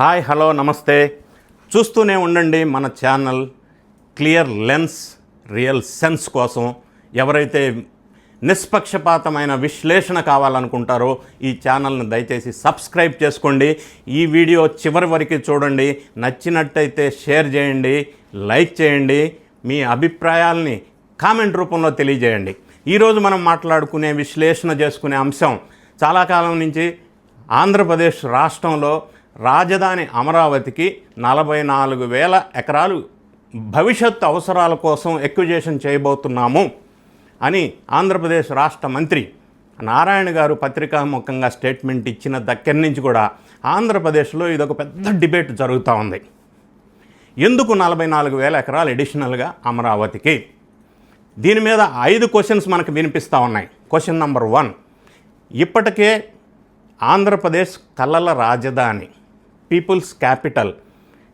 Hi hello నమస్తే. చూస్తూనే ఉండండి మన channel clear lens real sense కోసం. ఎవరైతే నిష్పక్షపాతమైన విశ్లేషణ కావాలనుకుంటారో ఈ ఛానల్ని దయచేసి సబ్స్క్రైబ్ చేసుకోండి. ఈ వీడియో చివరి వరకు చూడండి. నచ్చినట్టయితే షేర్ చేయండి లైక్ చేయండి మీ అభిప్రాయాల్ని కామెంట్ రూపంలో తెలియజేయండి. ఈరోజు మనం మాట్లాడుకునే విశ్లేషణ చేసుకునే అంశం చాలా కాలం నుంచి ఆంధ్రప్రదేశ్ రాష్ట్రంలో రాజధాని అమరావతికి నలభై నాలుగు వేల ఎకరాలు భవిష్యత్ అవసరాల కోసం ఎక్విజేషన్ చేయబోతున్నాము అని ఆంధ్రప్రదేశ్ రాష్ట్ర మంత్రి నారాయణ గారు పత్రికాముఖంగా స్టేట్మెంట్ ఇచ్చిన దగ్గర నుంచి కూడా ఆంధ్రప్రదేశ్లో ఇదొక పెద్ద డిబేట్ జరుగుతూ ఉంది. ఎందుకు నలభై నాలుగు వేల ఎకరాలు ఎడిషనల్గా అమరావతికి? దీని మీద ఐదు క్వశ్చన్స్ మనకు వినిపిస్తూ ఉన్నాయి. క్వశ్చన్ నంబర్ వన్ ఇప్పటికే ఆంధ్రప్రదేశ్ కళల రాజధాని people's capital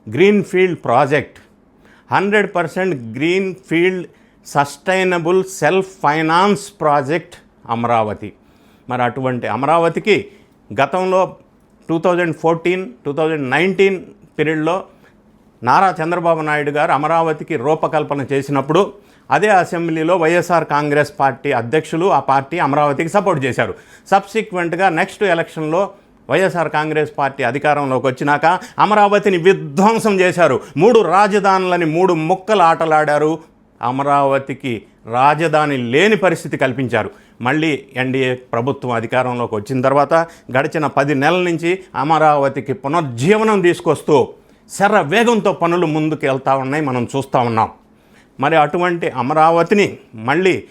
green field project hundred percent green field sustainable self finance project Amaravati. మరి అటువంటి అమరావతికి గతంలో two thousand fourteen two thousand nineteen పీరియడ్లో నారా చంద్రబాబు నాయుడు గారు అమరావతికి రూపకల్పన చేసినప్పుడు అదే అసెంబ్లీలో వైఎస్ఆర్ కాంగ్రెస్ పార్టీ అధ్యక్షులు ఆ పార్టీ అమరావతికి సపోర్ట్ చేశారు. సబ్సిక్వెంట్గా నెక్స్ట్ ఎలక్షన్లో వైఎస్ఆర్ కాంగ్రెస్ పార్టీ అధికారంలోకి వచ్చినాక అమరావతిని విధ్వంసం చేశారు. మూడు రాజధానులని మూడు ముక్కలు ఆటలాడారు. అమరావతికి రాజధాని లేని పరిస్థితి కల్పించారు. మళ్ళీ ఎన్డీఏ ప్రభుత్వం అధికారంలోకి వచ్చిన తర్వాత గడిచిన పది నెలల నుంచి అమరావతికి పునర్జీవనం తీసుకొస్తూ శర వేగంతో పనులు ముందుకు వెళ్తూ ఉన్నాయి మనం చూస్తూ ఉన్నాం. మరి అటువంటి అమరావతిని మళ్ళీ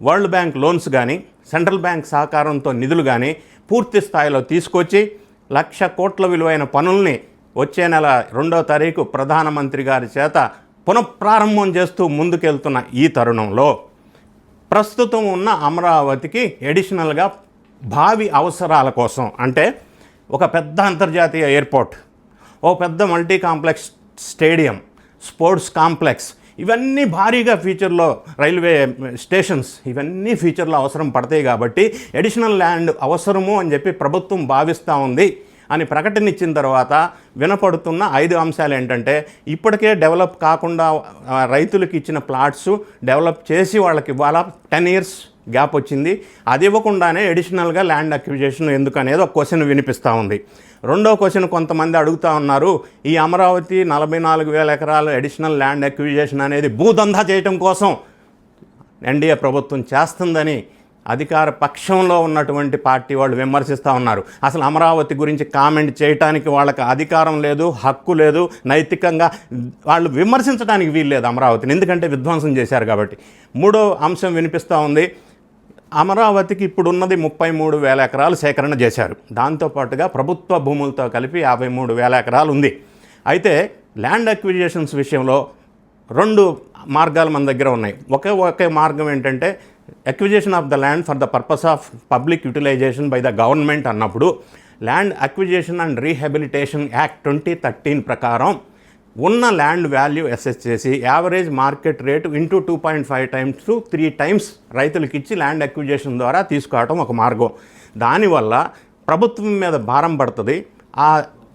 వరల్డ్ బ్యాంక్ లోన్స్ కానీ సెంట్రల్ బ్యాంక్ సహకారంతో నిధులు కానీ పూర్తి స్థాయిలో తీసుకొచ్చి లక్ష కోట్ల విలువైన పనుల్ని వచ్చే నెల రెండో తారీఖు ప్రధానమంత్రి గారి చేత పునఃప్రారంభం చేస్తూ ముందుకెళ్తున్న ఈ తరుణంలో ప్రస్తుతం ఉన్న అమరావతికి ఎడిషనల్గా భావి అవసరాల కోసం అంటే ఒక పెద్ద అంతర్జాతీయ ఎయిర్పోర్ట్ ఓ పెద్ద multi complex stadium sports complex ఇవన్నీ భారీగా ఫ్యూచర్లో రైల్వే స్టేషన్స్ ఇవన్నీ ఫ్యూచర్లో అవసరం పడతాయి కాబట్టి ఎడిషనల్ ల్యాండ్ అవసరము అని చెప్పి ప్రభుత్వం భావిస్తూ ఉంది. అని ప్రకటన ఇచ్చిన తర్వాత వినపడుతున్న ఐదు అంశాలు ఏంటంటే ఇప్పటికే డెవలప్ కాకుండా రైతులకు ఇచ్చిన ప్లాట్స్ డెవలప్ చేసి వాళ్ళకి ఇవ్వాలా? టెన్ ఇయర్స్ గ్యాప్ వచ్చింది. అది ఇవ్వకుండానే ఎడిషనల్గా ల్యాండ్ అక్విజేషన్ ఎందుకు అనేది ఒక క్వశ్చన్ వినిపిస్తూ ఉంది. రెండో క్వశ్చన్ కొంతమంది అడుగుతూ ఉన్నారు. ఈ అమరావతి నలభై నాలుగు వేల ఎకరాలు అడిషనల్ ల్యాండ్ అక్విజేషన్ అనేది భూదందా చేయటం కోసం ఎన్డీఏ ప్రభుత్వం చేస్తుందని అధికార పక్షంలో ఉన్నటువంటి పార్టీ వాళ్ళు విమర్శిస్తూ ఉన్నారు. అసలు అమరావతి గురించి కామెంట్ చేయటానికి వాళ్ళకి అధికారం లేదు హక్కు లేదు నైతికంగా వాళ్ళు విమర్శించడానికి వీలు లేదు అమరావతిని. ఎందుకంటే విధ్వంసం చేశారు కాబట్టి. మూడో అంశం వినిపిస్తూ ఉంది. అమరావతికి ఇప్పుడున్నది ముప్పై మూడు వేల ఎకరాలు సేకరణ చేశారు. దాంతోపాటుగా ప్రభుత్వ భూములతో కలిపి యాభై మూడు వేల ఎకరాలు ఉంది. అయితే ల్యాండ్ అక్విజిషన్స్ విషయంలో రెండు మార్గాలు మన దగ్గర ఉన్నాయి. ఒకే ఒకే మార్గం ఏంటంటే acquisition of the land for the purpose of public utilization by the government అన్నప్పుడు land acquisition and rehabilitation act twenty thirteen ప్రకారం ఉన్న ల్యాండ్ వాల్యూ అసెస్ చేసి average market rate into two point five times to three times రైతులకు ఇచ్చి land acquisition ద్వారా తీసుకోవటం ఒక మార్గం. దానివల్ల ప్రభుత్వం మీద భారం పడుతుంది. ఆ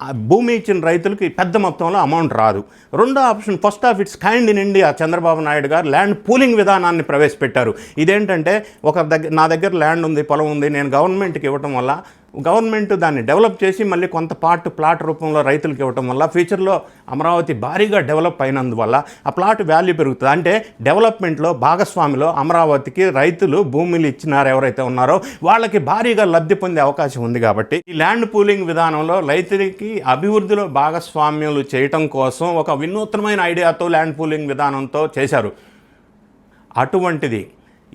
ఆ భూమి ఇచ్చిన రైతులకి పెద్ద మొత్తంలో అమౌంట్ రాదు. రెండో option first of its kind in India Chandrababu Naidu garu land pooling విధానాన్ని ప్రవేశపెట్టారు. ఇదేంటంటే ఒక దగ్గర నా దగ్గర ల్యాండ్ ఉంది పొలం ఉంది నేను గవర్నమెంట్కి ఇవ్వటం వల్ల గవర్నమెంట్ దాన్ని డెవలప్ చేసి మళ్ళీ కొంత పార్ట్ ప్లాట్ రూపంలో రైతులకు ఇవ్వటం వల్ల ఫ్యూచర్లో అమరావతి భారీగా డెవలప్ అయినందువల్ల ఆ ప్లాట్ వాల్యూ పెరుగుతుంది. అంటే డెవలప్మెంట్లో భాగస్వామిలో అమరావతికి రైతులు భూములు ఇచ్చినారు ఎవరైతే ఉన్నారో వాళ్ళకి భారీగా లబ్ధి పొందే అవకాశం ఉంది కాబట్టి ఈ ల్యాండ్ పూలింగ్ విధానంలో రైతులకి అభివృద్ధిలో భాగస్వామ్యాలు చేయటం కోసం ఒక వినూత్నమైన ఐడియాతో ల్యాండ్ పూలింగ్ విధానంతో చేశారు. అటువంటిది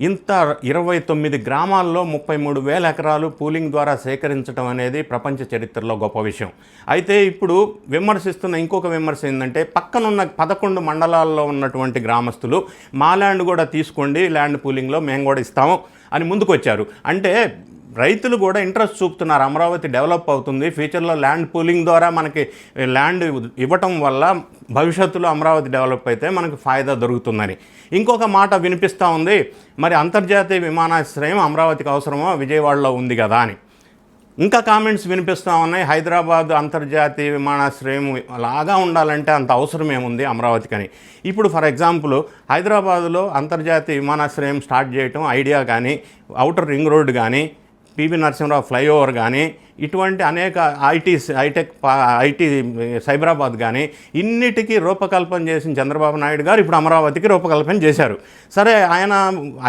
ఇంత ఇరవై తొమ్మిది గ్రామాల్లో ముప్పై మూడు వేల ఎకరాలు పూలింగ్ ద్వారా సేకరించడం అనేది ప్రపంచ చరిత్రలో గొప్ప విషయం. అయితే ఇప్పుడు విమర్శిస్తున్న ఇంకొక విమర్శ ఏంటంటే పక్కనున్న పదకొండు మండలాల్లో ఉన్నటువంటి గ్రామస్తులు మా ల్యాండ్ కూడా తీసుకోండి ల్యాండ్ పూలింగ్లో మేము కూడా ఇస్తాము అని ముందుకొచ్చారు. అంటే రైతులు కూడా ఇంట్రెస్ట్ చూపుతున్నారు. అమరావతి డెవలప్ అవుతుంది. ఫ్యూచర్లో ల్యాండ్ పూలింగ్ ద్వారా మనకి ల్యాండ్ ఇవ్వటం వల్ల భవిష్యత్తులో అమరావతి డెవలప్ అయితే మనకు ఫాయిదా దొరుకుతుందని. ఇంకొక మాట వినిపిస్తూ ఉంది. మరి అంతర్జాతీయ విమానాశ్రయం అమరావతికి అవసరమో? విజయవాడలో ఉంది కదా అని. ఇంకా కామెంట్స్ వినిపిస్తూ ఉన్నాయి. హైదరాబాద్ అంతర్జాతీయ విమానాశ్రయం లాగా ఉండాలంటే అంత అవసరం ఏముంది అమరావతికని? ఇప్పుడు ఫర్ ఎగ్జాంపుల్ హైదరాబాద్లో అంతర్జాతీయ విమానాశ్రయం స్టార్ట్ చేయటం ఐడియా కానీ అవుటర్ రింగ్ రోడ్ కానీ పివి నరసింహరావు ఫ్లైఓవర్ కానీ ఇటువంటి అనేక ఐటీ హైటెక్ ఐటీ సైబరాబాద్ కానీ ఇన్నిటికీ రూపకల్పన చేసిన చంద్రబాబు నాయుడు గారు ఇప్పుడు అమరావతికి రూపకల్పన చేశారు. సరే ఆయన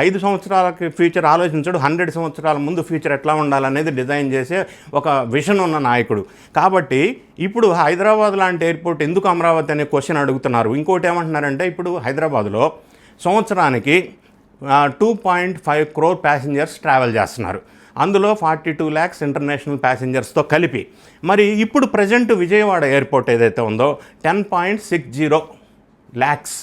ఐదు సంవత్సరాలకి ఫ్యూచర్ ఆలోచించడు హండ్రెడ్ సంవత్సరాల ముందు ఫ్యూచర్ ఎట్లా ఉండాలనేది డిజైన్ చేసే ఒక విషన్ ఉన్న నాయకుడు. కాబట్టి ఇప్పుడు హైదరాబాద్ లాంటి ఎయిర్పోర్ట్ ఎందుకు అమరావతి అనే క్వశ్చన్ అడుగుతున్నారు? ఇంకోటి ఏమంటున్నారంటే ఇప్పుడు హైదరాబాద్లో సంవత్సరానికి two point five crore passengers travel చేస్తున్నారు. అందులో ఫార్టీ టూ ల్యాక్స్ ఇంటర్నేషనల్ ప్యాసింజర్స్తో కలిపి. మరి ఇప్పుడు ప్రజెంట్ విజయవాడ ఎయిర్పోర్ట్ ఏదైతే ఉందో ten point six zero lakhs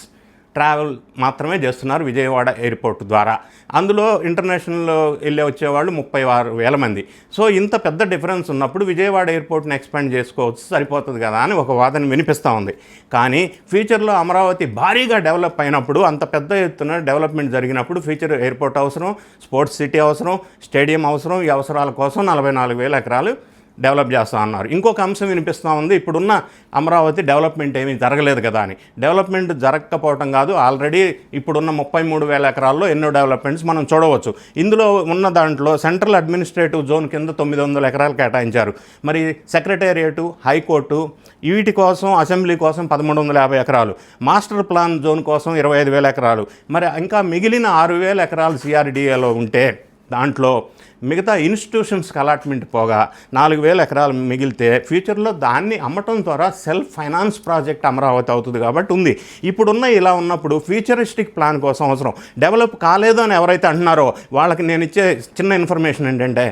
travel మాత్రమే చేస్తున్నారు విజయవాడ ఎయిర్పోర్ట్ ద్వారా. అందులో ఇంటర్నేషనల్ వెళ్ళి వచ్చేవాళ్ళు ముప్పై ఆరు వేల మంది. సో ఇంత పెద్ద డిఫరెన్స్ ఉన్నప్పుడు విజయవాడ ఎయిర్పోర్ట్ని ఎక్స్పాండ్ చేసుకోవచ్చు సరిపోతుంది కదా అని ఒక వాదన వినిపిస్తూ ఉంది. కానీ ఫ్యూచర్లో అమరావతి భారీగా డెవలప్ అయినప్పుడు అంత పెద్ద ఎత్తున డెవలప్మెంట్ జరిగినప్పుడు ఫ్యూచర్ ఎయిర్పోర్ట్ అవసరం స్పోర్ట్స్ సిటీ అవసరం స్టేడియం అవసరం ఈ అవసరాల కోసం నలభై నాలుగు వేల ఎకరాలు డెవలప్ చేస్తా అన్నారు. ఇంకొక అంశం వినిపిస్తూ ఉంది. ఇప్పుడున్న అమరావతి డెవలప్మెంట్ ఏమీ జరగలేదు కదా అని. డెవలప్మెంట్ జరగకపోవటం కాదు. ఆల్రెడీ ఇప్పుడున్న ముప్పై మూడు వేల ఎకరాల్లో ఎన్నో డెవలప్మెంట్స్ మనం చూడవచ్చు. ఇందులో ఉన్న దాంట్లో సెంట్రల్ అడ్మినిస్ట్రేటివ్ జోన్ కింద తొమ్మిది వందల ఎకరాలు కేటాయించారు. మరి సెక్రటేరియట్ హైకోర్టు వీటి కోసం అసెంబ్లీ కోసం పదమూడు వందల యాభై ఎకరాలు. మాస్టర్ ప్లాన్ జోన్ కోసం ఇరవై ఐదు వేల ఎకరాలు. మరి ఇంకా మిగిలిన ఆరు వేల ఎకరాలు సిఆర్డిఏలో ఉంటే దాంట్లో మిగతా ఇన్స్టిట్యూషన్స్కి అలాట్మెంట్ పోగా నాలుగు వేల ఎకరాలు మిగిలితే ఫ్యూచర్లో దాన్ని అమ్మటం ద్వారా సెల్ఫ్ ఫైనాన్స్ ప్రాజెక్ట్ అమరావతి అవుతుంది కాబట్టి ఉంది. ఇప్పుడున్న ఇలా ఉన్నప్పుడు ఫ్యూచరిస్టిక్ ప్లాన్ కోసం అవసరం. డెవలప్ కాలేదు అని ఎవరైతే అంటున్నారో వాళ్ళకి నేను ఇచ్చే చిన్న ఇన్ఫర్మేషన్ ఏంటంటే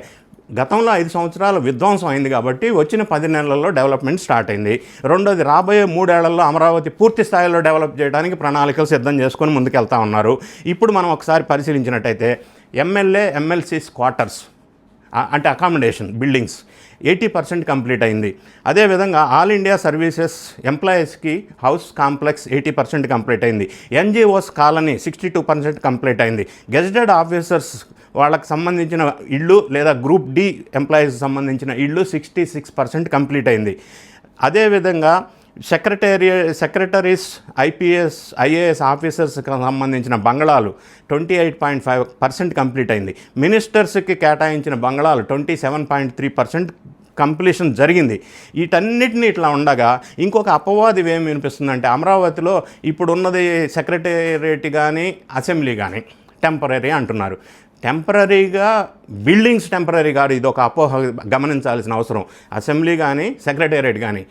గతంలో ఐదు సంవత్సరాలు విధ్వంసం అయింది కాబట్టి వచ్చిన పది నెలల్లో డెవలప్మెంట్ స్టార్ట్ అయింది. రెండోది రాబోయే మూడేళ్ళలో అమరావతి పూర్తి స్థాయిలో డెవలప్ చేయడానికి ప్రణాళికలు సిద్ధం చేసుకొని ముందుకెళ్తా ఉన్నారు. ఇప్పుడు మనం ఒకసారి పరిశీలించినట్టయితే ఎమ్మెల్యే ఎమ్మెల్సీస్ క్వార్టర్స్ అంటే accommodation buildings eighty percent complete అయింది. అదేవిధంగా ఆల్ ఇండియా సర్వీసెస్ ఎంప్లాయీస్కి house complex eighty percent complete అయింది. NGOs colony sixty two percent complete అయింది. గెజిటెడ్ ఆఫీసర్స్ వాళ్ళకి సంబంధించిన ఇళ్ళు లేదా గ్రూప్ డి ఎంప్లాయీస్ సంబంధించిన ఇళ్ళు సిక్స్టీ సిక్స్ పర్సెంట్ కంప్లీట్ అయింది అదేవిధంగా సెక్రటరీ సెక్రటరీస్ ఐపీఎస్ ఐఏఎస్ ఆఫీసర్స్కి సంబంధించిన బంగళాలు twenty eight point five percent complete అయింది. మినిస్టర్స్కి కేటాయించిన బంగళాలు twenty seven point three percent completion జరిగింది. వీటన్నిటిని ఇట్లా ఉండగా ఇంకొక అపవాది ఏమి వినిపిస్తుందంటే అమరావతిలో ఇప్పుడున్నది సెక్రటేరియట్ కానీ అసెంబ్లీ కానీ టెంపరీ అంటున్నారు. టెంపరీగా బిల్డింగ్స్ టెంపరీ కాదు ఇది ఒక అపోహ గమనించాల్సిన అవసరం. అసెంబ్లీ కానీ సెక్రటేరియట్ కానీ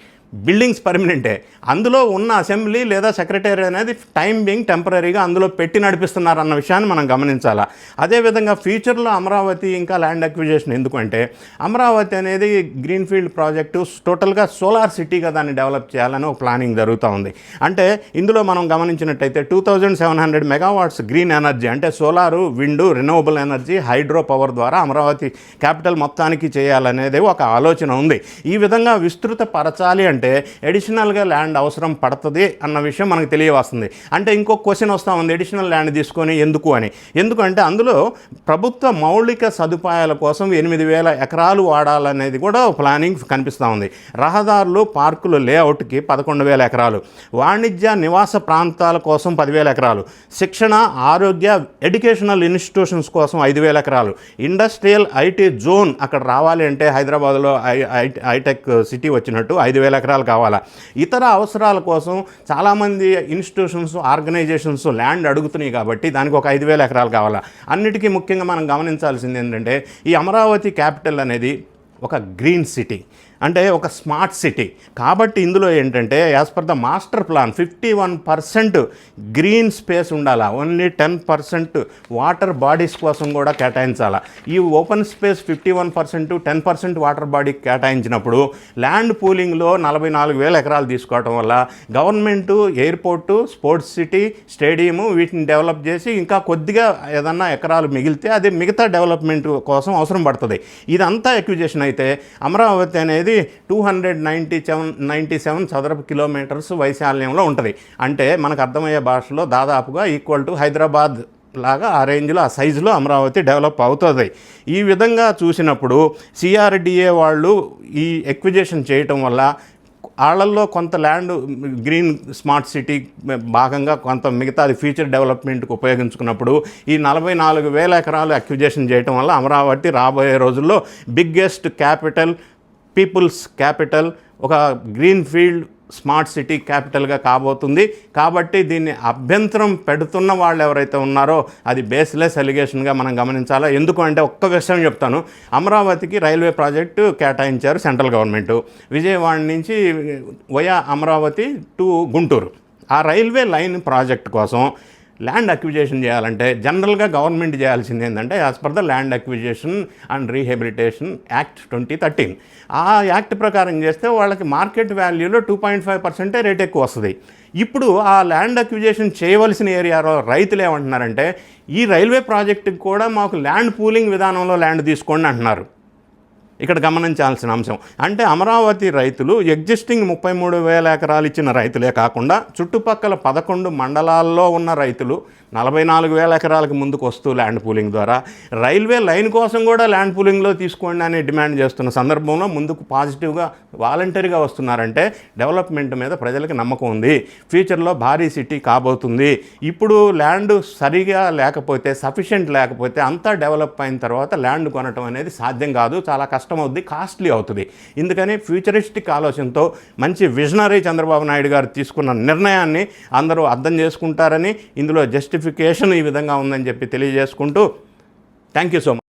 బిల్డింగ్స్ పర్మనెంటే. అందులో ఉన్న అసెంబ్లీ లేదా సెక్రటరీ అనేది టైం బీయింగ్ టెంపరీగా అందులో పెట్టి నడిపిస్తున్నారు అన్న విషయాన్ని మనం గమనించాలా. అదేవిధంగా ఫ్యూచర్లో అమరావతి ఇంకా ల్యాండ్ అక్విజేషన్ ఎందుకంటే అమరావతి అనేది గ్రీన్ఫీల్డ్ ప్రాజెక్టు టోటల్గా సోలార్ సిటీగా దాన్ని డెవలప్ చేయాలని ఒక ప్లానింగ్ జరుగుతూ ఉంది. అంటే ఇందులో మనం గమనించినట్టయితే two thousand seven hundred megawatts green energy అంటే solar wind renewable energy hydro power ద్వారా అమరావతి క్యాపిటల్ మొత్తానికి చేయాలనేది ఒక ఆలోచన ఉంది. ఈ విధంగా విస్తృత పరచాలి అంటే ఎడిషనల్గా ల్యాండ్ అవసరం పడుతుంది అన్న విషయం మనకు తెలియవస్తుంది. అంటే ఇంకో క్వశ్చన్ వస్తూ ఉంది ఎడిషనల్ ల్యాండ్ తీసుకొని ఎందుకు అని. ఎందుకంటే అందులో ప్రభుత్వ మౌలిక సదుపాయాల కోసం ఎనిమిది వేల ఎకరాలు వాడాలనేది కూడా ప్లానింగ్ కనిపిస్తూ ఉంది. రహదారులు పార్కులు లేఅవుట్కి పదకొండు వేల ఎకరాలు. వాణిజ్య నివాస ప్రాంతాల కోసం పదివేల ఎకరాలు. శిక్షణ ఆరోగ్య ఎడ్యుకేషనల్ ఇన్స్టిట్యూషన్స్ కోసం ఐదు వేల ఎకరాలు. ఇండస్ట్రియల్ ఐటీ జోన్ అక్కడ రావాలి అంటే హైదరాబాద్లో ఐ ఐ- హైటెక్ సిటీ వచ్చినట్టు ఐదు వేల ఎకరాలు కావాలా? ఇతర అవసరాల కోసం చాలామంది ఇన్స్టిట్యూషన్స్ ఆర్గనైజేషన్స్ ల్యాండ్ అడుగుతున్నాయి కాబట్టి దానికి ఒక ఐదు వేల ఎకరాలు కావాలా? అన్నిటికీ ముఖ్యంగా మనం గమనించాల్సింది ఏంటంటే ఈ అమరావతి క్యాపిటల్ అనేది ఒక గ్రీన్ సిటీ అంటే ఒక స్మార్ట్ సిటీ. కాబట్టి ఇందులో ఏంటంటే as per the master plan fifty one percent green space ఉండాలా? Only ten percent water bodies కోసం కూడా కేటాయించాలా? ఈ open space fifty one percent ten percent water బాడీకి కేటాయించినప్పుడు ల్యాండ్ పూలింగ్లో నలభై నాలుగు వేల ఎకరాలు తీసుకోవటం వల్ల government airport sports city stadium వీటిని డెవలప్ చేసి ఇంకా కొద్దిగా ఏదన్నా ఎకరాలు మిగిలితే అది మిగతా డెవలప్మెంట్ కోసం అవసరం పడుతుంది. ఇదంతా ఎక్విజేషన్ అయితే అమరావతి అనేది two hundred ninety seven ninety seven చదరపు కిలోమీటర్స్ వైశాల్యంలో ఉంటుంది. అంటే మనకు అర్థమయ్యే భాషలో దాదాపుగా ఈక్వల్ టు హైదరాబాద్ లాగా ఆ రేంజ్లో ఆ సైజులో అమరావతి డెవలప్ అవుతుంది. ఈ విధంగా చూసినప్పుడు సిఆర్డిఏ వాళ్ళు ఈ ఎక్విజేషన్ చేయటం వల్ల వాళ్ళల్లో కొంత ల్యాండ్ గ్రీన్ స్మార్ట్ సిటీ భాగంగా కొంత మిగతాది ఫ్యూచర్ డెవలప్మెంట్కి ఉపయోగించుకున్నప్పుడు ఈ నలభై నాలుగు వేల ఎకరాలు అక్విజేషన్ చేయటం వల్ల అమరావతి రాబోయే రోజుల్లో బిగ్గెస్ట్ క్యాపిటల్ పీపుల్స్ క్యాపిటల్ ఒక గ్రీన్ ఫీల్డ్ స్మార్ట్ సిటీ క్యాపిటల్గా కాబోతుంది. కాబట్టి దీన్ని అభ్యంతరం పెడుతున్న వాళ్ళు ఎవరైతే ఉన్నారో అది బేస్లెస్ ఎలిగేషన్గా మనం గమనించాలా? ఎందుకు అంటే ఒక్క విషయం చెప్తాను. అమరావతికి రైల్వే ప్రాజెక్టు కేటాయించారు సెంట్రల్ గవర్నమెంట్. విజయవాడ నుంచి వయా అమరావతి టు గుంటూరు. ఆ రైల్వే లైన్ ప్రాజెక్ట్ కోసం ల్యాండ్ అక్విజేషన్ చేయాలంటే జనరల్గా గవర్నమెంట్ చేయాల్సింది ఏంటంటే as per the land acquisition and rehabilitation act twenty thirteen ఆ యాక్ట్ ప్రకారం చేస్తే వాళ్ళకి మార్కెట్ వాల్యూలో టూ పాయింట్ ఫైవ్ పర్సెంటే రేట్ ఎక్కువ వస్తుంది. ఇప్పుడు ఆ ల్యాండ్ అక్విజేషన్ చేయవలసిన ఏరియాలో రైతులు ఏమంటున్నారంటే ఈ రైల్వే ప్రాజెక్టుకి కూడా మాకు ల్యాండ్ పూలింగ్ విధానంలో ల్యాండ్ తీసుకోండి అంటున్నారు. ఇక్కడ గమనించాల్సిన అంశం. అంటే అమరావతి రైతులు ఎగ్జిస్టింగ్ ముప్పై మూడు వేల ఎకరాలు ఇచ్చిన రైతులే కాకుండా చుట్టుపక్కల పదకొండు మండలాల్లో ఉన్న రైతులు నలభై నాలుగు వేల ఎకరాలకు ముందుకు వస్తూ ల్యాండ్ పూలింగ్ ద్వారా రైల్వే లైన్ కోసం కూడా ల్యాండ్ పూలింగ్లో తీసుకోండి అని డిమాండ్ చేస్తున్న సందర్భంలో ముందుకు పాజిటివ్గా వాలంటరీగా వస్తున్నారంటే డెవలప్మెంట్ మీద ప్రజలకు నమ్మకం ఉంది. ఫ్యూచర్లో భారీ సిటీ కాబోతుంది. ఇప్పుడు ల్యాండ్ సరిగా లేకపోతే సఫిషియెంట్ లేకపోతే అంతా డెవలప్ అయిన తర్వాత ల్యాండ్ కొనటం అనేది సాధ్యం కాదు. చాలా కష్టం అవుద్ది కాస్ట్లీ అవుతుంది. ఎందుకని ఫ్యూచరిస్టిక్ ఆలోచనతో మంచి విజనరీ చంద్రబాబు నాయుడు గారు తీసుకున్న నిర్ణయాన్ని అందరూ అర్థం చేసుకుంటారని ఇందులో జస్టిఫికేషన్ ఈ విధంగా ఉందని చెప్పి తెలియజేసుకుంటూ థ్యాంక్ యూ సో మచ్